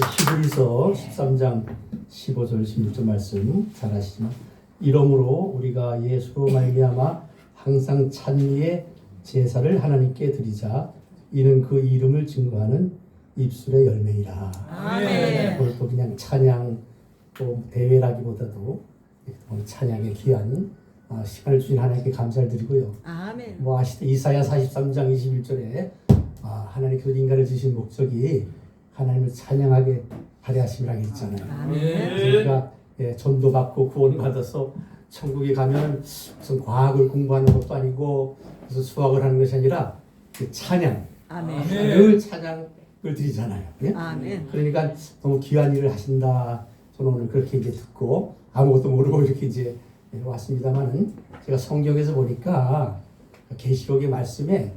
히브리서 13장 15절 16절 말씀 잘 아시지만 이러므로 우리가 예수로 말미암아 항상 찬미의 제사를 하나님께 드리자 이는 그 이름을 증거하는 입술의 열매이라. 아멘. 오늘 또 그냥 찬양 또 대회라기보다도 찬양의 귀한 아, 시간을 주신 하나님께 감사를 드리고요. 아멘. 뭐 아시다 이사야 43장 21절에 아, 하나님께서 인간을 지신 목적이 하나님을 찬양하게 하려 하심이라고 했잖아요. 우리가 예, 전도 받고 구원 받아서 천국에 가면 무슨 과학을 공부하는 것도 아니고 무슨 수학을 하는 것이 아니라 그 찬양, 아멘. 늘 찬양을 드리잖아요. 예? 아멘. 그러니까 너무 귀한 일을 하신다. 저는 오늘 그렇게 이제 듣고 아무것도 모르고 이렇게 이제 왔습니다만은 제가 성경에서 보니까 계시록의 말씀에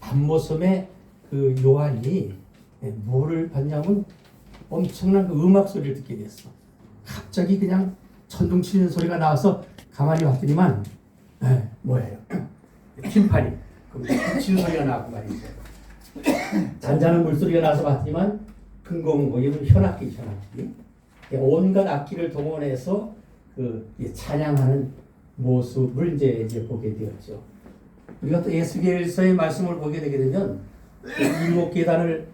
밤모섬에 그 요한이 예, 뭐를 봤냐면 엄청난 그 음악 소리를 듣게 됐어. 갑자기 그냥 천둥 치는 소리가 나와서 가만히 봤더니만 예, 뭐예요? 팀파니 그 치는 소리가 나고 말이죠. 잔잔한 물소리가 나서 봤더니만 금공 뭐 현악기 현악기 온갖 악기를 동원해서 그이 찬양하는 모습을 이제 이제 보게 되었죠. 우리가 또 예수계서의 말씀을 보게 되게 되면 그 일곱 계단을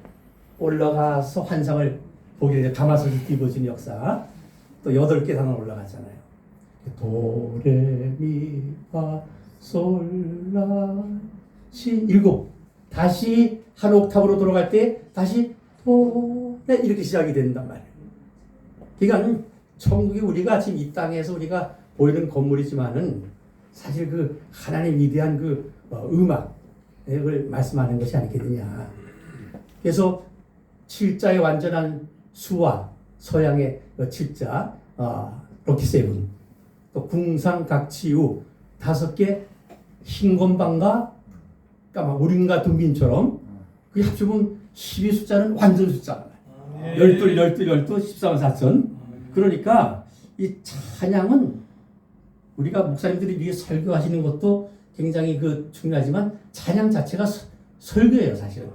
올라가서 환상을 보게 되죠. 가마솥이 뒤집어진 역사. 또 여덟 계단을 올라갔잖아요. 도레미파 솔라 시 일곱 다시 한 옥탑으로 돌아갈 때 다시 도레 이렇게 시작이 된단 말이에요. 그러니까 천국이 우리가 지금 이 땅에서 우리가 보이는 건물이지만은 사실 그 하나님 위대한 그 어, 음악을 말씀하는 것이 아니겠느냐. 그래서 칠자의 완전한 수와 서양의 그 칠자 어, 럭키 세븐 또 궁상각치우 다섯 개 흰건방과 까마 우림과 둥빈처럼 그 합치면 12 숫자는 완전 숫자. 열둘 열둘 열둘 13 4천. 그러니까 이 찬양은 우리가 목사님들이 위에 설교하시는 것도 굉장히 그 중요하지만 찬양 자체가 서- 설교예요 사실은.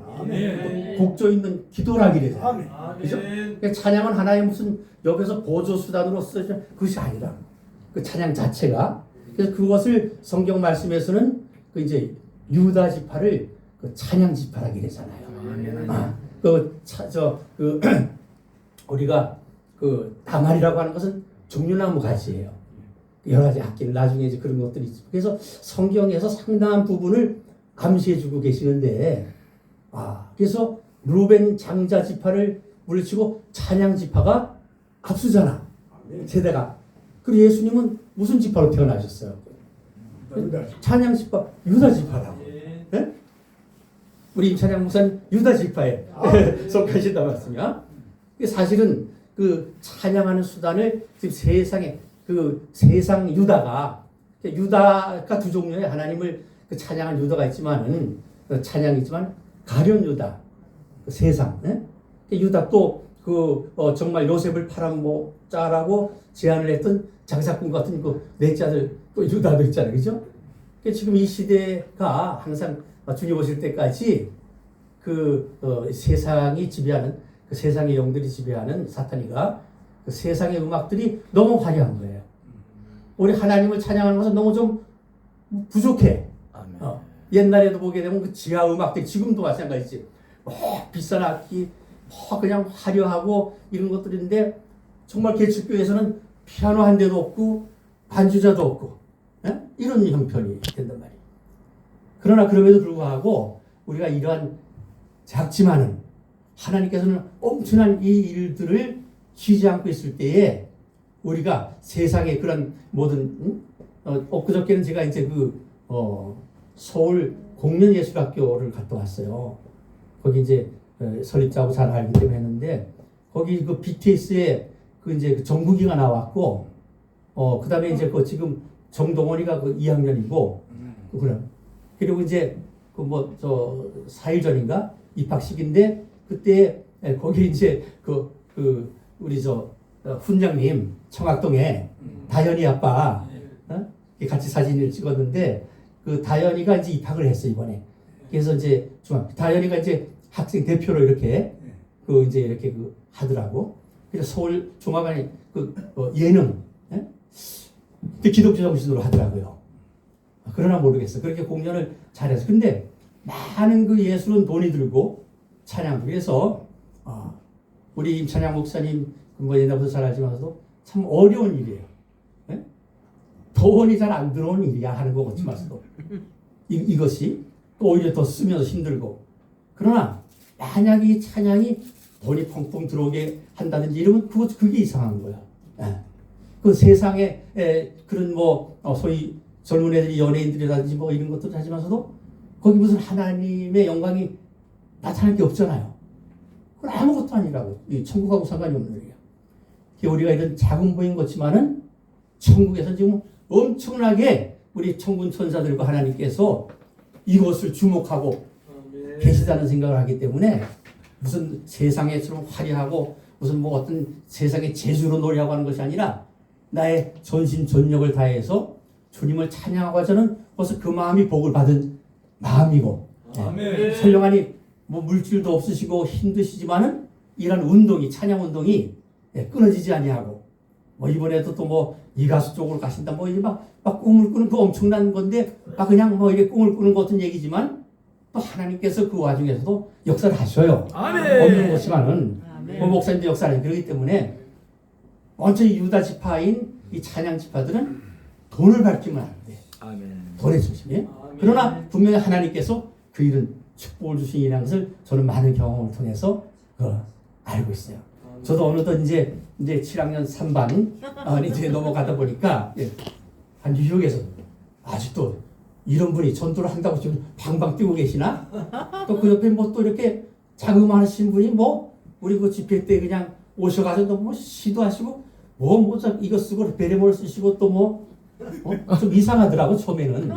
곡조 있는 기도라기래요. 그죠? 그러니까 찬양은 하나의 무슨 옆에서 보조 수단으로 쓰죠 그것이 아니라 그 찬양 자체가 그래서 그것을 성경 말씀에서는 그 이제 유다 지파를 그 찬양 지파라고 그러잖아요. 아, 그저그 우리가 그 다말이라고 하는 것은 종려나무 가지예요. 여러 가지 악기를 나중에 이제 그런 것들이 있죠. 그래서 성경에서 상당한 부분을 암시해주고 계시는데 아 그래서 루벤 장자 지파를 물리치고 찬양 지파가 앞서잖아 세대가. 그리고 예수님은 무슨 지파로 태어나셨어요? 찬양 지파 유다 지파라고. 예? 우리 임찬양 목사는 유다 지파에 속하신다 말씀이야. 이게 사실은 그 찬양하는 수단을 지금 세상에 그 세상 유다가 유다가 두 종류의 하나님을 그 찬양한 유다가 있지만은 그 찬양이 있지만 가련 유다 그 세상 예? 그 유다 또그 어, 정말 요셉을 팔아먹자라고 제안을 했던 장사꾼 같은 그 넷째 아들 또 유다도 있잖아요, 그죠? 그 지금 이 시대가 항상 주님 오실 때까지 그 어, 세상이 지배하는 그 세상의 영들이 지배하는 사탄이가 그 세상의 음악들이 너무 화려한 거예요. 우리 하나님을 찬양하는 것은 너무 좀 부족해. 어, 옛날에도 보게 되면 그 지하 음악들 지금도 마찬가지지. 뭐 비싼 악기, 뭐 그냥 화려하고 이런 것들인데 정말 개척교에서는 피아노 한 대도 없고 반주자도 없고 예? 이런 형편이 된단 말이에요. 그러나 그럼에도 불구하고 우리가 이러한 작지만은 하나님께서는 엄청난 이 일들을 쉬지 않고 있을 때에 우리가 세상의 그런 모든 음? 어, 엊그저께는 제가 이제 그 어, 서울 공연예술학교를 갔다 왔어요. 거기 이제 어, 설립자하고 잘 알기 때문에 했는데 거기 그 BTS의 그 이제 그 정국이가 나왔고 어 그다음에 이제 그 지금 정동원이가 그 2학년이고 그럼 그리고 이제 그 뭐 저 4일 전인가 입학식인데 그때 에, 거기 이제 그, 그 우리 저 어, 훈장님 청학동에 다현이 아빠 어? 같이 사진을 찍었는데 그 다현이가 이제 입학을 했어 이번에 그래서 이제 중학 다현이가 이제 학생 대표로 이렇게 그 이제 이렇게 그 하더라고. 그래서 서울 종합안에 그 어, 예능 예? 그 기독교 정신으로 하더라고요. 그러나 모르겠어. 그렇게 공연을 잘해서. 근데 많은 그 예술은 돈이 들고 찬양 그래서 어, 우리 임찬양 목사님 뭐 옛날부터 잘 알지만서도 참 어려운 일이에요. 예? 돈이 잘 안 들어오는 일이야 하는 거 같지만서도 이, 이것이 또 오히려 더 쓰면서 힘들고 그러나 만약 이 찬양이 돈이 펑펑 들어오게 한다든지 이러면 그것 그게 이상한 거야. 예. 그 세상에 에, 그런 뭐 어, 소위 젊은 애들이 연예인들이라든지 뭐 이런 것들 하지만서도 거기 무슨 하나님의 영광이 나타날 게 없잖아요. 그건 아무것도 아니라고. 이 천국하고 상관이 없는 일이야. 우리가 이런 작은 보인 것지만은 천국에서 지금 엄청나게 우리 천군 천사들과 하나님께서 이것을 주목하고 계시다는 생각을 하기 때문에 무슨 세상에처럼 화려하고 무슨 뭐 어떤 세상의 재주로 노래하고 하는 것이 아니라 나의 전신 전력을 다해서 주님을 찬양하고 저는 벌써 그 마음이 복을 받은 마음이고 예. 설령하니 뭐 물질도 없으시고 힘드시지만은 이런 운동이 찬양 운동이 예, 끊어지지 아니하고 뭐 이번에도 또 뭐 이 가수 쪽으로 가신다 뭐 이제 막, 막 꿈을 꾸는 그 엄청난 건데 막 그냥 뭐 이게 꿈을 꾸는 것 같은 얘기지만 또 하나님께서 그 와중에서도 역사를 하셔요. 없는 것이만은 뭐 목사님도 역사를 그러기 때문에 먼저 이 유다 지파인 이 찬양 지파들은 돈을 밝히면 안 돼. 돈에 중심이에요. 그러나 분명히 하나님께서 그 일은 축복을 주시는 것을 저는 많은 경험을 통해서 어, 알고 있어요. 저도 어느덧 이제 이제 7학년 3반 어, 이제 넘어가다 보니까 예, 한 뉴욕에서 아직도 이런 분이 전도를 한다고 지금 방방 뛰고 계시나? 또 그 옆에 뭐 또 이렇게 자그마하신 분이 뭐 우리 그 집회 때 그냥 오셔가지고 뭐 시도하시고 뭐뭐 이거 쓰고 베레모를 쓰시고 또뭐 어? 좀 이상하더라고 처음에는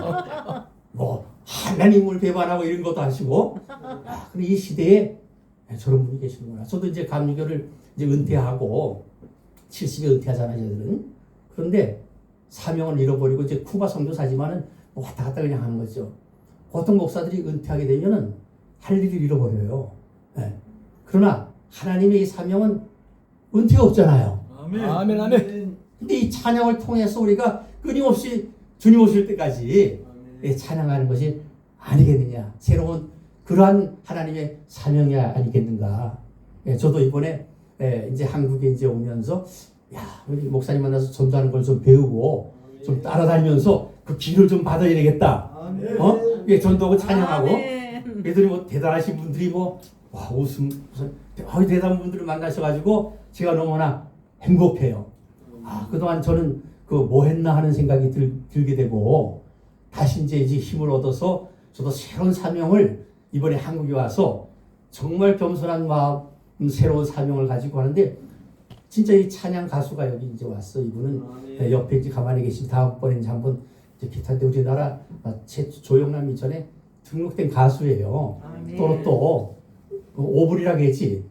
뭐 하나님을 배반하고 이런 것도 하시고 아, 근데 이 시대에 저런 분이 계시는구나. 저도 이제 감리교를 이제 은퇴하고 70에 은퇴하잖아요 저들은. 그런데 사명을 잃어버리고 이제 쿠바 선교사지만은 뭐 왔다 갔다 그냥 하는 거죠. 보통 목사들이 은퇴하게 되면은 할 일을 잃어버려요. 예. 그러나 하나님의 이 사명은 은퇴가 없잖아요. 아멘. 아멘. 근데 이 찬양을 통해서 우리가 끊임없이 주님 오실 때까지 예, 찬양하는 것이 아니겠느냐. 새로운 그러한 하나님의 사명이 아니겠는가. 예, 저도 이번에 예, 이제 한국에 이제 오면서 야 우리 목사님 만나서 전도하는 걸 좀 배우고 좀 따라다니면서 그 길을 좀 받아야 되겠다. 어? 예, 전도하고 찬양하고 애들이 뭐 대단하신 분들이 뭐와 웃음 무슨 아, 대단한 분들을 만나셔가지고 제가 너무나 행복해요. 아 그동안 저는 그 뭐 했나 하는 생각이 들, 들게 되고 다시 이제 이제 힘을 얻어서 저도 새로운 사명을 이번에 한국에 와서 정말 겸손한 마음 음, 새로운 사명을 가지고 하는데 진짜 이 찬양 가수가 여기 이제 왔어 이분은 네, 옆에 이제 가만히 계신 다음번에 이제 한번 이제 기타인데 우리나라 아, 최 조영남 이전에 등록된 가수예요. 또또 오불이라고 했지.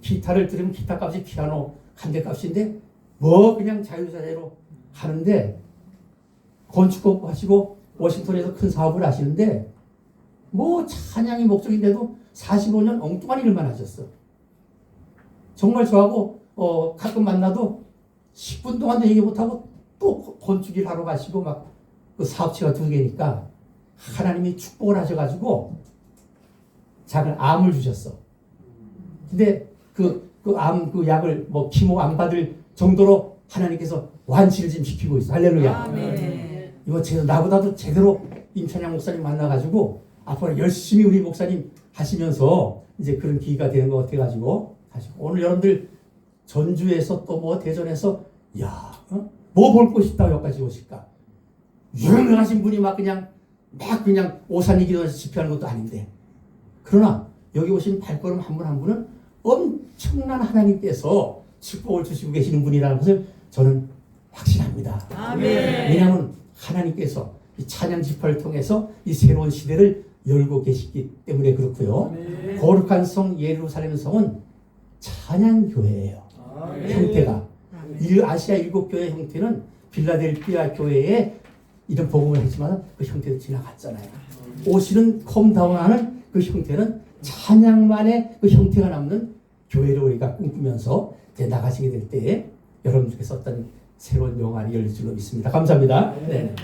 기타를 들으면 기타 값이 피아노 한 대 값인데 뭐 그냥 자유자재로 하는데 건축업 하시고 워싱턴에서 큰 사업을 하시는데 뭐 찬양이 목적인데도 45년 엉뚱한 일만 하셨어. 정말 저하고 어, 가끔 만나도 10분 동안도 얘기 못하고 또 건축 일 하러 가시고 막 그 사업체가 두 개니까 하나님이 축복을 하셔가지고 작은 암을 주셨어. 근데 그, 그 암, 그 약을 뭐 키모 안 받을 정도로 하나님께서 완치를 지금 시키고 있어. 할렐루야. 이거 제대로, 나보다도 제대로 임찬양 목사님 만나가지고 앞으로 열심히 우리 목사님 하시면서 이제 그런 기회가 되는 것 같아가지고 하시고 오늘 여러분들 전주에서 또 뭐 대전에서 야, 어? 뭐볼 곳이 있다고 여기까지 오실까? 유명하신 분이 막 그냥 막 그냥 오산이 기도해서 집회하는 것도 아닌데 그러나 여기 오신 발걸음 한 분 한 분은 엄청난 하나님께서 축복을 주시고 계시는 분이라는 것을 저는 확신합니다. 왜냐하면 하나님께서 이 찬양 지파를 통해서 이 새로운 시대를 열고 계시기 때문에 그렇고요. 거룩한 성 예루살렘 성은 찬양 교회예요. 형태가 이 아시아 일곱 교회 형태는 빌라델피아 교회에 이런 복음을 했지만 그 형태도 지나갔잖아요. 오시는 컴다운하는 그 형태는 찬양만의 그 형태가 남는 교회를 우리가 꿈꾸면서 이제 나가시게 될때 여러분들께서 어떤 새로운 영화를 열릴 줄로 믿습니다. 감사합니다. 네.